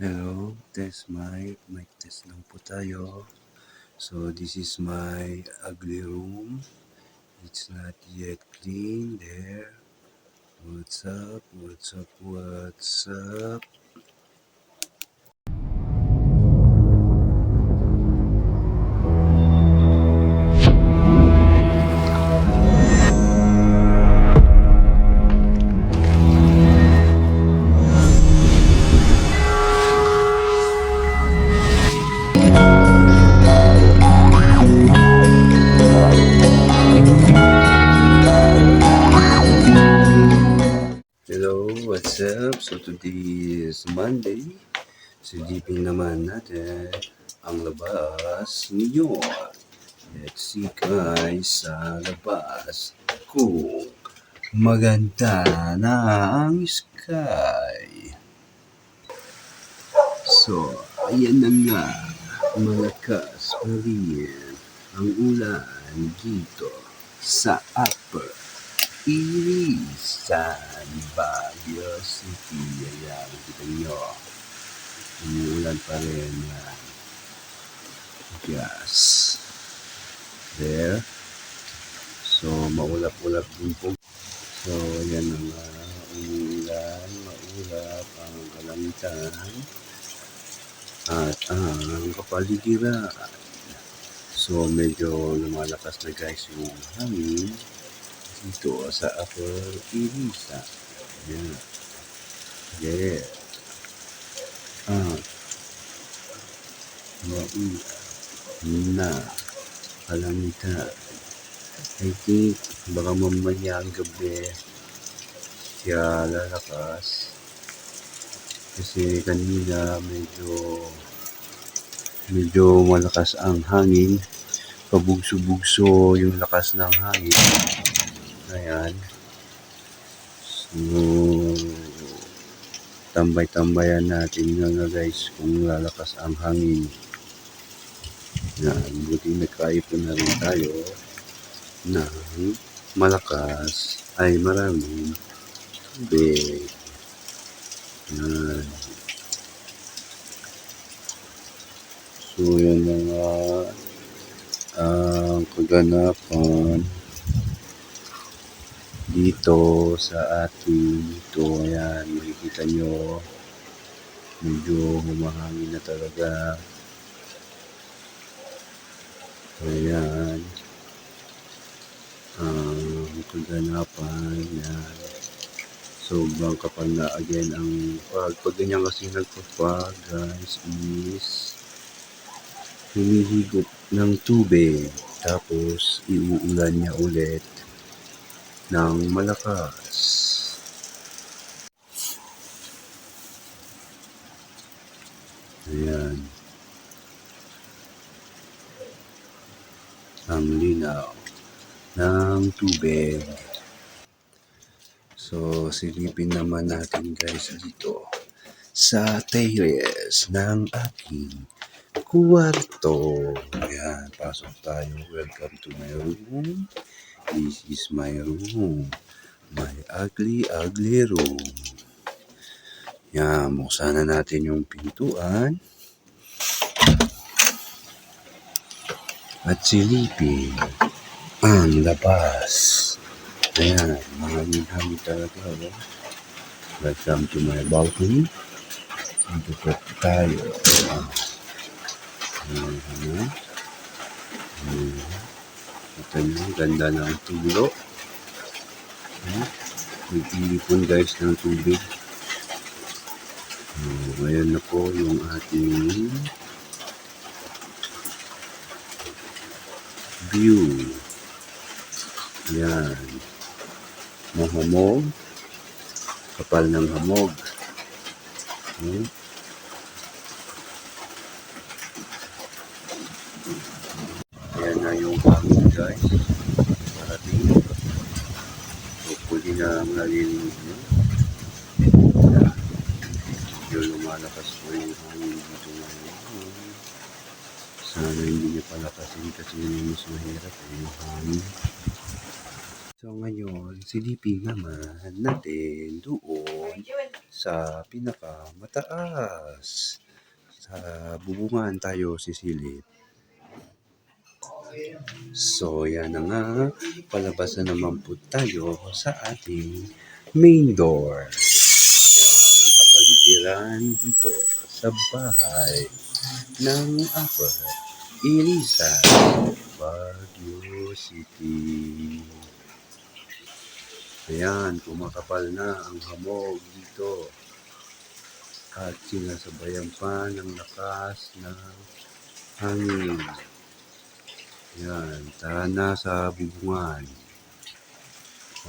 Hello, test mic. Mic test lang po tayo. So, this is my ugly room. It's not yet clean there. What's up? What's up? What's up? Monday. Silipin naman natin ang labas ngayon. Let's see guys sa labas kung maganda na ang sky. So, ayan na nga. Malakas pa ang ulan dito sa Upper Irisan, Baguio City. Ayan, kita nyo. Umuulan pa rin yan. Yes. There. So, maulap-ulap din po. So, yan ang uh, umuulan, maulap ang kalangitan at ang kapaligiran. So, medyo lumalakas na guys yung hangin dito sa Upper Irisa. Yan. Yeah. Ah. Maulan na kalangitan. I think baka mamaya ang gabi siya lalakas. Kasi kanina medyo medyo malakas ang hangin. Pabugso-bugso yung lakas ng hangin. Ayan. So, tambay-tambayan natin nga nga guys kung lalakas ang hangin. Yan, buti nagkaipon na rin tayo ng malakas ay maraming tubig. Yan. So, yan mga ang kaganapan dito sa ating ito. Ayan, makikita nyo medyo humahangin na talaga. Ayan. Ang kaganapan. Ayan. Sobrang kapal na again ang pag, pag ganyan kasi nagpapag guys is humihigop ng tubig tapos iuulan niya ulit ng malakas. Ayan. Ang linaw ng tubig. So, silipin naman natin guys dito sa terrace ng aking kwarto. Ayan, pasok tayo. Welcome to my room. This is my room. My ugly, ugly room. Yan, buksan na natin yung pintuan. At silipin ang labas. Ayan, mahangin-hangin talaga. Oh. Welcome to my balcony. Dito po tayo. Ayan, ayan. Ayan. Ito nyo, ganda ng tulo. Ayan. Nag-iipon guys ng tubig. So, ayan na po yung ating view. Ayan. Mahamog. Kapal ng hamog. Ayan. Ayan na yung hangin guys. Parating. Hopefully na malilinig nyo. Ayan. Medyo lumalakas po yung hangin dito ngayon. Sana hindi nyo palakasin kasi yun mas mahirap eh, yung hangin. So ngayon, silipin naman natin doon sa pinakamataas. Sa bubungan tayo sisilip. So, yan na nga. Palabas na naman po tayo sa ating main door. Yan ang kapaligiran dito sa bahay ng Upper Irisan, Baguio City. Ayan, kumakapal na ang hamog dito. At sinasabayan pa ng lakas ng hangin. Yan, tara na sa bubungan.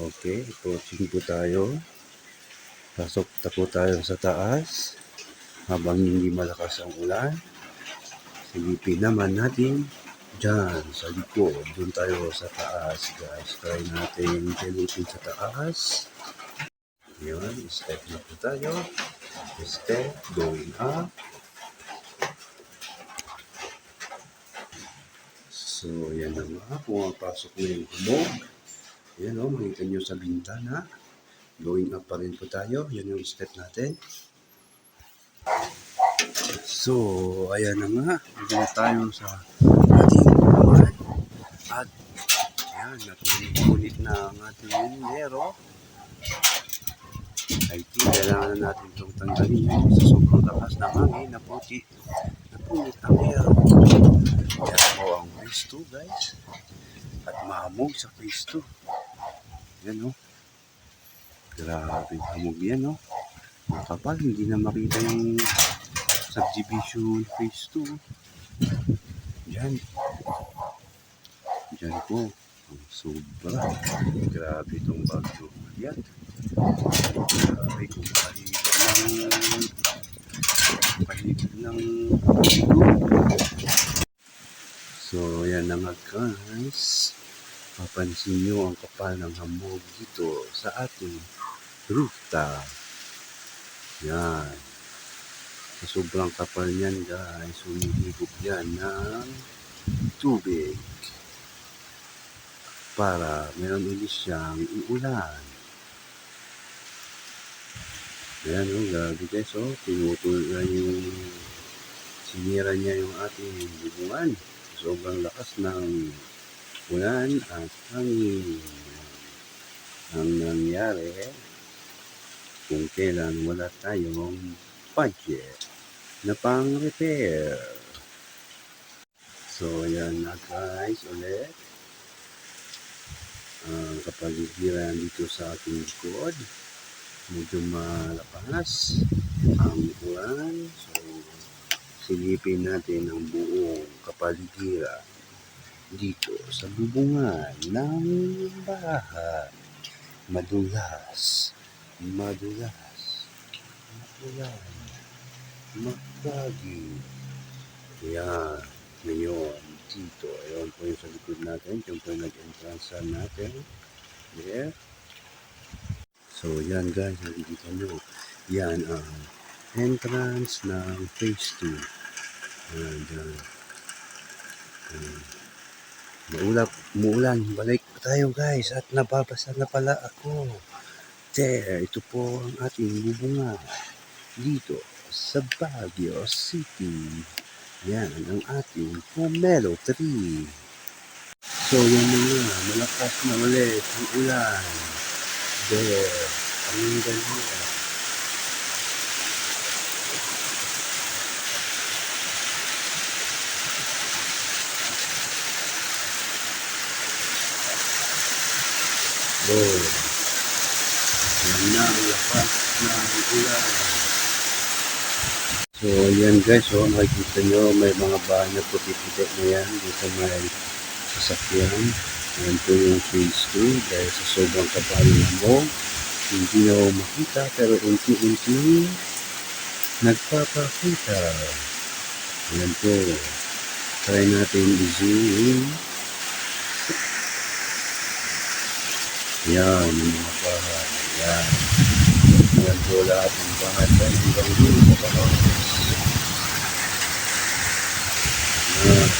Okay, approaching po tayo. Pasok na po tayo sa taas. Habang hindi malakas ang ulan. Silipin naman natin dyan sa likod. Doon tayo sa taas, guys. Try natin silipin sa taas. Yun, step na po tayo. Step, going up. So, yan na nga. Pumapasok na yung humog. Yan o, makita nyo sa bintana. Going up pa rin po tayo. Yan yung step natin. So, ayan na nga. Dito tayo sa ating buwan. At, yan, napunit na ang ating nero. I think kailangan na natin itong tanggalin sa sobrang lakas ng hangin na puti. Ang nero. Yan po ang phase 2 guys. At mahamog sa phase 2. Yan o. Grabe hamog yan o. Makapal, hindi na makita yung subdivision phase 2. Yan. Yan po. Ang sobra. Grabe itong bagyo. Yan. Grabe kung paligid ng paligid ng So, yan na nga guys. Papansin nyo ang kapal ng hamog dito sa ating rooftop. Yan. Sa sobrang kapal niyan guys, humihigop yan ng tubig para meron ulit siyang uulan. Ayan oh, gabi guys oh, tinutulog na yung sinira niya yung ating bubungan. Sobrang lakas ng ulan at hangin. Ang nangyari, kung kailan wala tayong budget na pang-repair. So, ayan na guys ulit. Ang kapaligiran dito sa ating likod. Medyo malakas ang ulan. So, silipin natin ang buong kapaligiran dito sa bubungan ng bahay. Madulas, madulas, madulas, magpagi. Yan, ngayon, dito. Ayan po yung sa likod natin. Yung po yung nag-entrance natin. There. So, yan guys, nakikita nyo. Yan ang entrance ng phase 2. Ayan, dyan. Ayan. Maulap, muulan. Balik tayo guys at nababasa na pala ako. There, ito po ang ating bubunga dito sa Baguio City. Yan ang ating pomelo tree. So yan na nga, malakas na ulit ang ulan. There, ang ganda. Oh, yan lakas ng ulan. So, yan guys, oh, nakikita nyo, may mga bahay na puti-puti na yan. Dito may sasakyan. Yan po yung phase 2 dahil sa sobrang kapal ng mo. Hindi na makita pero unti-unti nagpapakita. Yan po. Try natin i-zoom. Yan, yung mga bahay. Yan. Yan po lahat ng bahay. Yan, hanggang dito sa bahay. Yan.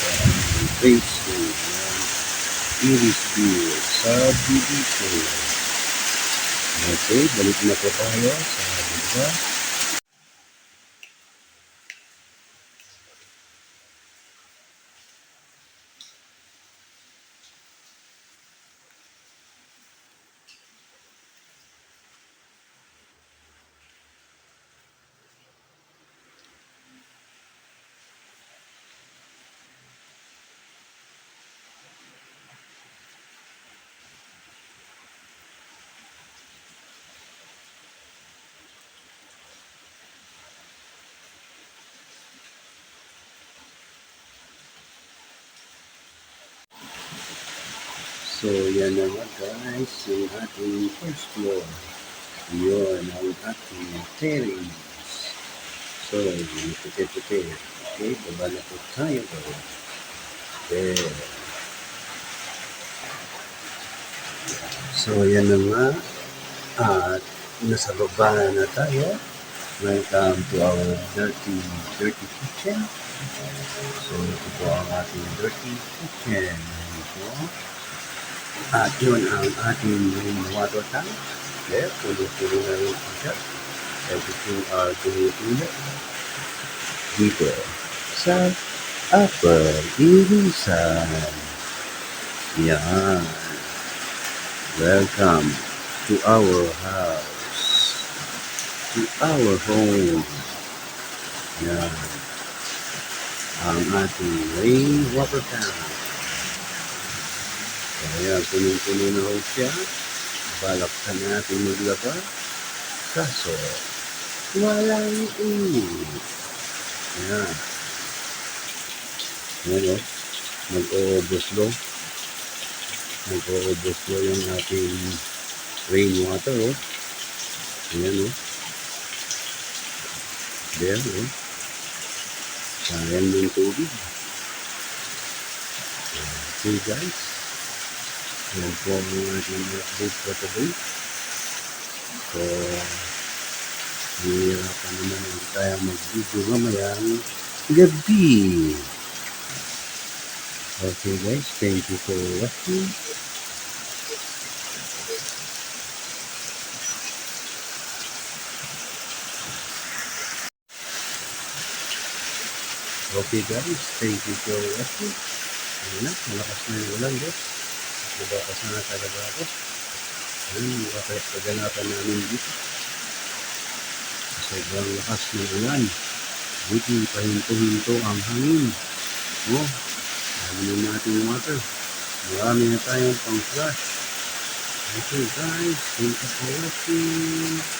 Yan. Phase 2. Yan. Iris View. Sa Bibico. Okay, balik na po tayo sa lugar. So, yan na nga guys, yung ating first floor. Yun, ang ating terrace. So, puti-puti. Okay, baba na po tayo. Okay. So, yan na nga. At nasa baba na tayo. Welcome to our dirty, dirty kitchen. So, ito po ang ating dirty kitchen. Ito. At yun ang ating water tank. There, pulo-pulo na rin po siya. Everything are tuloy-tuloy. Dito sa upper Irisan. Yan. Welcome to our house. To our home. Yan. Ang ating rain water tank. Kaya punong-puno na ho siya. Balak ka natin maglaba. Kaso, walang init. Yan. Yan o. Mag-overflow. Mag-overflow yung ating rainwater o. Ayan o. There o. Sayang yung tubig. Okay guys. Yan po ang ating update for today. So, hihirapan naman ulit tayo mag-video mamayang gabi. Okay guys, thank you for watching. Okay guys, thank you for watching. Ayun na, malakas na yung ulan guys. Nabakas na talaga ako. Ayun, makakaganapan namin dito. Sobrang lakas ng ulan. Buti pahinto-hinto ang hangin. Oh, dami na natin water. Marami na tayong pang flush. Okay guys, thank you for watching.